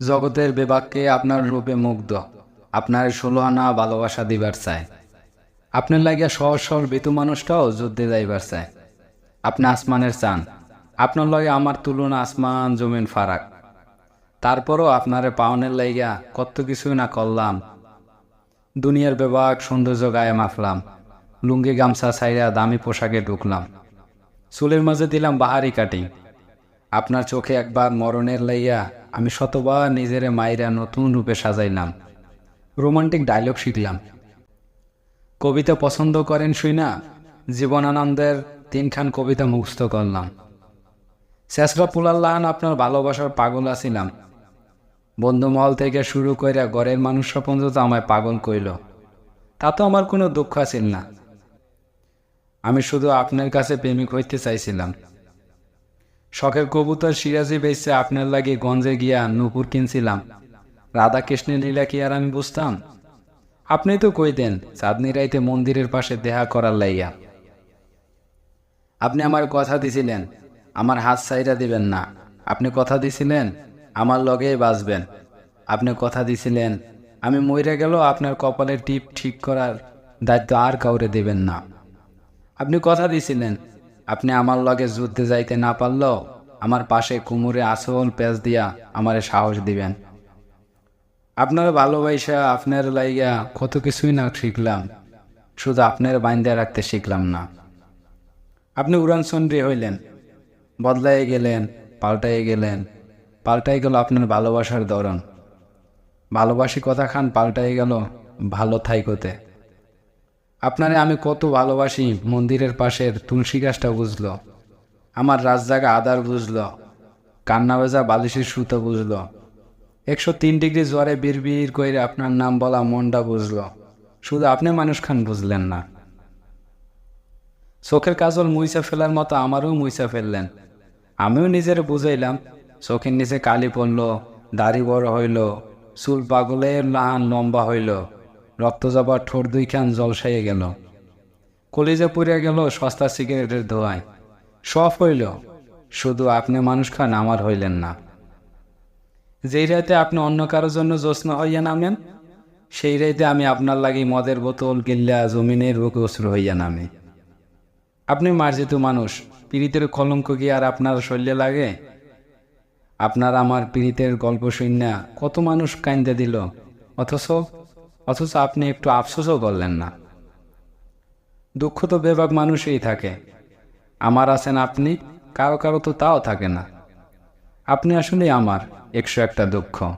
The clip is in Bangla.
জগতের বেবাককে আপনার রূপে মুগ্ধ। আপনার ষোলো আনা ভালোবাসা দিবার চায় আপনার লাগিয়া সহজ সরল বেতু মানুষটাও যুদ্ধে যাইবার চায় আপনি আসমানের চান আপনার লগে আমার তুলনা আসমান, জমিন ফারাক। তারপরও আপনারে পাওনের লাইগা কত কিছুই না করলাম। দুনিয়ার বেবাক সৌন্দর্য গায়ে মাখলাম। লুঙ্গি গামছা ছাইরা দামি পোশাকে ঢুকলাম। চুলের মাঝে দিলাম বাহারি কাটি। আপনার চোখে একবার মরণের লাইয়া আমি শতবার নিজেরে মাইরা নতুন রূপে সাজাইলাম। রোমান্টিক ডায়লগ শিখলাম। কবিতা পছন্দ করেন শুই না জীবনানন্দের তিনখান কবিতা মুখস্থ করলাম। শেষরা পুলাল্লাহান আপনার ভালোবাসার পাগল আছিলাম। বন্ধুমহল থেকে শুরু কইরা ঘরের মানুষরা পর্যন্ত আমায় পাগল কইল। তা তো আমার কোনো দুঃখ আছিল না। আমি শুধু আপনার কাছে প্রেমিক হইতে চাইছিলাম। শখের কবুতর সিরাজি বেসে আপনার লাগে গঞ্জে গিয়া নুপুর কিনছিলাম। রাধা কৃষ্ণের লীলা কি আর আমি বুঝতাম? আপনি তো কইতেন, চাঁদনি রাইতে মন্দিরের পাশে দেহা করার লাইয়া। আপনি আমার কথা দিছিলেন, আমার হাত সাইরা দিবেন না। আপনি কথা দিছিলেন, আমার লগেই বাঁচবেন। আপনি কথা দিছিলেন, আমি মইরা গেল আপনার কপালের টিপ ঠিক করার দায়িত্ব আর কাউরে দেবেন না। আপনি কথা দিছিলেন আপনি আমার লগে যুদ্ধে যাইতে না পারলেও আমার পাশে কুমুরে আসল পেঁচ দিয়া আমারে সাহস দিবেন। আপনার ভালোবাসা আপনার লাইগা কত কিছুই না শিখলাম, শুধু আপনার বাইন্দা রাখতে শিখলাম না। আপনি উড়ানচন্দ্রী হইলেন বদলাই গেলেন পাল্টাই গেলেন, পাল্টাই গেল আপনার ভালোবাসার ধরন। ভালোবাসি কথা খান পাল্টাই গেল ভালো থাইকোতে। আপনারে আমি কত ভালোবাসি। মন্দিরের পাশের তুলসী গাছটা বুঝলো। আমার রাজজাগা আদার বুঝলো। কান্না ভেজা বালিশের সুতো বুঝলো। একশো তিন ডিগ্রি জ্বরে বিড়বিড় কইরে আপনার নাম বলা মনটা বুঝলো। শুধু আপনি মানুষ খান বুঝলেন না। চোখের কাজল মুইসা ফেলার মতো আমারও মুইসা ফেললেন। আমিও নিজের বুঝাইলাম, চোখের নিচে কালি পড়ল, দাড়ি বড় হইল, চুল পাগলের লাহান লম্বা হইল। রক্ত যাবার ঠোঁট দুইখান জলসাইয়ে গেল। কলিজা পুড়ে গেল সস্তা সিগারেটের ধোঁয়ায়। সব হইল শুধু আপনি মানুষ খান, আমার হইলেন না। যেই রাতে আপনি অন্য কারোর জন্য জ্যোৎস্না হইয়া নামেন, সেই রাতে আমি আপনার লাগি মদের বোতল, গিল্লা, জমিনের বুকে অশ্রু হইয়া নামে। আপনি মার্জিত মানুষ, পীড়িতের কলঙ্ক কি আর আপনার শৈল্যে লাগে? আপনার আমার পীড়িতের গল্প শুননা কত মানুষ কান্দে দিল, অথচ অথচ আপনি একটু আফসোসও করলেন না। দুঃখ তো বেবাক মানুষই থাকে। আমার আছেন আপনি, কারও কারও তো তাও থাকে না। আপনি আসলে আমার একশো একটা দুঃখ।